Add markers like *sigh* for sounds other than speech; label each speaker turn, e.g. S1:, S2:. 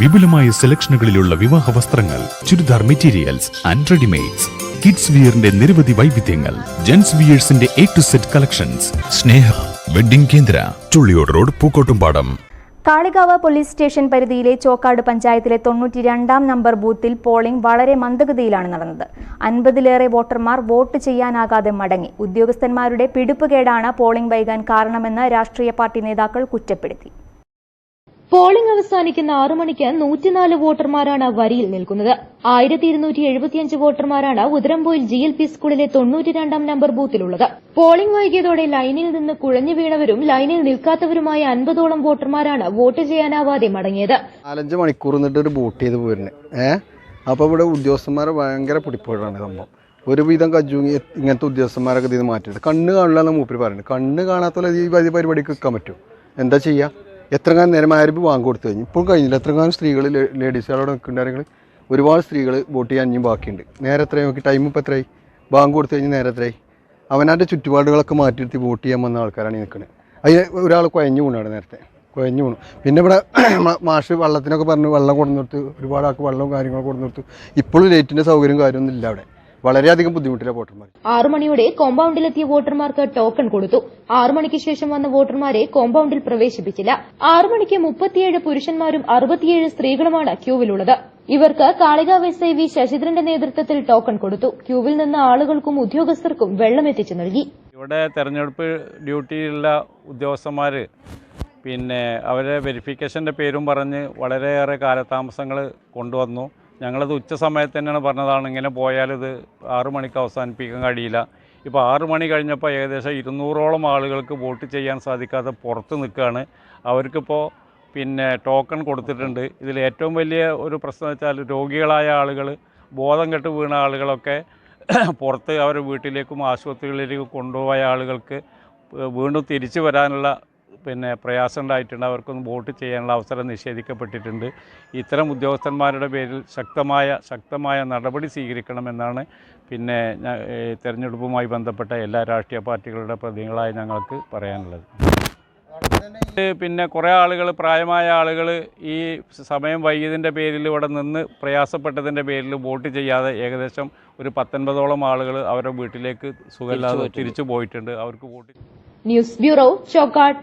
S1: വിപുലമായ സെലക്ഷനുകളിലുള്ള വിവാഹ വസ്ത്രങ്ങൾ churidar materials and readymades kids വിയറിന്റെ നിരവധി വൈവിധ്യങ്ങൾ gents വിയേഴ്സിന്റെ A to Z collections Sneha wedding Kendra Chulliyode road Pookkottumpadam.
S2: Kalikavu police station പരിധിയിലെ ചോക്കാട് പഞ്ചായത്തിലെ തൊണ്ണൂറ്റി രണ്ടാം നമ്പർ ബൂത്തിൽ പോളിംഗ് വളരെ മന്ദഗതിയിലാണ് നടന്നത്. അൻപതിലേറെ വോട്ടർമാർ വോട്ട് ചെയ്യാനാകാതെ മടങ്ങി. ഉദ്യോഗസ്ഥന്മാരുടെ പിടിപ്പുകേടാണ് പോളിംഗ് വൈകാൻ കാരണമെന്ന് രാഷ്ട്രീയ പാർട്ടി നേതാക്കൾ കുറ്റപ്പെടുത്തി.
S3: പോളിംഗ് അവസാനിക്കുന്ന ആറു മണിക്ക് നൂറ്റിനാല് വോട്ടർമാരാണ് വരിയിൽ നിൽക്കുന്നത്. ആയിരത്തി ഇരുന്നൂറ്റി എഴുപത്തിയഞ്ച് വോട്ടർമാരാണ് ഉദരംപോയിൽ ജി എൽ പി സ്കൂളിലെ തൊണ്ണൂറ്റിരണ്ടാം നമ്പർ ബൂത്തിലുള്ളത്. പോളിംഗ് വൈകിയതോടെ ലൈനിൽ നിന്ന് കുഴഞ്ഞു വീണവരും ലൈനിൽ നിൽക്കാത്തവരുമായ അൻപതോളം വോട്ടർമാരാണ് വോട്ട് ചെയ്യാനാവാതെ മടങ്ങിയത്.
S4: നാലഞ്ച് മണിക്കൂർ നിന്നിട്ട് ഒരു വോട്ട് ചെയ്ത് പോരുന്നത് ഏഹ് അപ്പോൾ ഇവിടെ ഉദ്യോഗസ്ഥന്മാരെ ഭയങ്കര പിടിപ്പോഴാണ് സംഭവം. ഒരുവിധം കജുങ്ങി ഇങ്ങനത്തെ ഉദ്യോഗസ്ഥന്മാരൊക്കെ ഇത് മാറ്റിയത് കണ്ണ് കാണില്ല മൂപ്പര് പറയുന്നത് കണ്ണ് കാണാത്ത ഈ പരിപാടിക്ക് നിൽക്കാൻ പറ്റും. എന്താ ചെയ്യുക എത്ര കാലം നേരം ആരും വാങ്ങി കൊടുത്തു കഴിഞ്ഞു. ഇപ്പോഴും കഴിഞ്ഞില്ല. എത്ര കാലം സ്ത്രീകൾ ലേഡീസ് അവിടെ നിൽക്കുന്നുണ്ടെങ്കിൽ ഒരുപാട് സ്ത്രീകൾ വോട്ട് ചെയ്യാൻ ഇനിയും ബാക്കിയുണ്ട്. നേരെ എത്ര നോക്കി? ടൈം ഇപ്പോൾ എത്രയായി? ബാങ്ക് കൊടുത്തു കഴിഞ്ഞ് നേരെ എത്രയായി? അവനാന്റെ ചുറ്റുപാടുകളൊക്കെ മാറ്റിയെടുത്ത് വോട്ട് ചെയ്യാൻ വന്ന ആൾക്കാരാണ് നിൽക്കുന്നത് അതിന് ഒരാൾ കുഴഞ്ഞു വീണാണ് നേരത്തെ. കുഴഞ്ഞു വീണു. പിന്നെ ഇവിടെ *clears throat* മാഷ് വെള്ളത്തിനൊക്കെ പറഞ്ഞ് വെള്ളം കൊടുത്ത് ഒരുപാട് ആൾക്ക് വെള്ളവും കാര്യങ്ങളും കൊടുത്തു. ഇപ്പോഴും ലൈറ്റിന്റെ സൗകര്യവും കാര്യമൊന്നും ഇല്ല അവിടെ. വളരെയധികം ബുദ്ധിമുട്ടില്ല വോട്ടർമാർ.
S3: ആറു മണിയോടെ കോമ്പൌണ്ടിലെത്തിയ വോട്ടർമാർക്ക് ടോക്കൺ കൊടുത്തു. ആറു മണിക്ക് ശേഷം വന്ന വോട്ടർമാരെ കോമ്പൌണ്ടിൽ പ്രവേശിപ്പിച്ചില്ല. ആറു മണിക്ക് മുപ്പത്തിയേഴ് പുരുഷന്മാരും അറുപത്തിയേഴ് സ്ത്രീകളുമാണ് ക്യൂവിലുള്ളത്. ഇവർക്ക് കാളികാവ് എസ് ഐ വി ശശിധരന്റെ നേതൃത്വത്തിൽ ടോക്കൺ കൊടുത്തു. ക്യൂവിൽ നിന്ന് ആളുകൾക്കും ഉദ്യോഗസ്ഥർക്കും വെള്ളം എത്തിച്ചു നൽകി.
S5: ഇവിടെ തെരഞ്ഞെടുപ്പ് ഡ്യൂട്ടിയിലുള്ള ഉദ്യോഗസ്ഥന്മാർ പിന്നെ അവരെ വെരിഫിക്കേഷന്റെ പേരും പറഞ്ഞ് വളരെയേറെ കാലതാമസങ്ങൾ കൊണ്ടുവന്നു. ഞങ്ങളത് ഉച്ച സമയത്ത് തന്നെയാണ് പറഞ്ഞതാണ് ഇങ്ങനെ പോയാലിത് ആറു മണിക്ക് അവസാനിപ്പിക്കാൻ കഴിയില്ല. ഇപ്പോൾ ആറു മണി കഴിഞ്ഞപ്പോൾ ഏകദേശം ഇരുന്നൂറോളം ആളുകൾക്ക് വോട്ട് ചെയ്യാൻ സാധിക്കാതെ പുറത്ത് നിൽക്കുകയാണ്. അവർക്കിപ്പോൾ പിന്നെ ടോക്കൺ കൊടുത്തിട്ടുണ്ട്. ഇതിൽ ഏറ്റവും വലിയ ഒരു പ്രശ്നം വെച്ചാൽ രോഗികളായ ആളുകൾ ബോധം കെട്ട് വീണ ആളുകളൊക്കെ *clears throat* പുറത്ത് അവരുടെ വീട്ടിലേക്കും ആശുപത്രികളിലേക്കും കൊണ്ടുപോയ ആളുകൾക്ക് വീണ്ടും തിരിച്ചു വരാനുള്ള പിന്നെ പ്രയാസം ഉണ്ടായിട്ടുണ്ട് അവർക്കൊന്നും വോട്ട് ചെയ്യാനുള്ള അവസരം നിഷേധിക്കപ്പെട്ടിട്ടുണ്ട്. ഇത്തരം ഉദ്യോഗസ്ഥന്മാരുടെ പേരിൽ ശക്തമായ ശക്തമായ നടപടി സ്വീകരിക്കണമെന്നാണ് പിന്നെ തിരഞ്ഞെടുപ്പുമായി ബന്ധപ്പെട്ട എല്ലാ രാഷ്ട്രീയ പാർട്ടികളുടെ പ്രതിനിധികളായി ഞങ്ങൾക്ക് പറയാനുള്ളത്. പിന്നെ കുറേ ആളുകൾ പ്രായമായ ആളുകൾ ഈ സമയം വൈകിയതിന്റെ പേരിൽ ഇവിടെ നിന്ന് പ്രയാസപ്പെട്ടതിന്റെ പേരിൽ വോട്ട് ചെയ്യാതെ ഏകദേശം ഒരു പത്തൊൻപതോളം ആളുകൾ അവരുടെ വീട്ടിലേക്ക് സുഖമില്ലാതെ തിരിച്ചു പോയിട്ടുണ്ട്. അവർക്ക് vote
S3: news bureau Chokkad.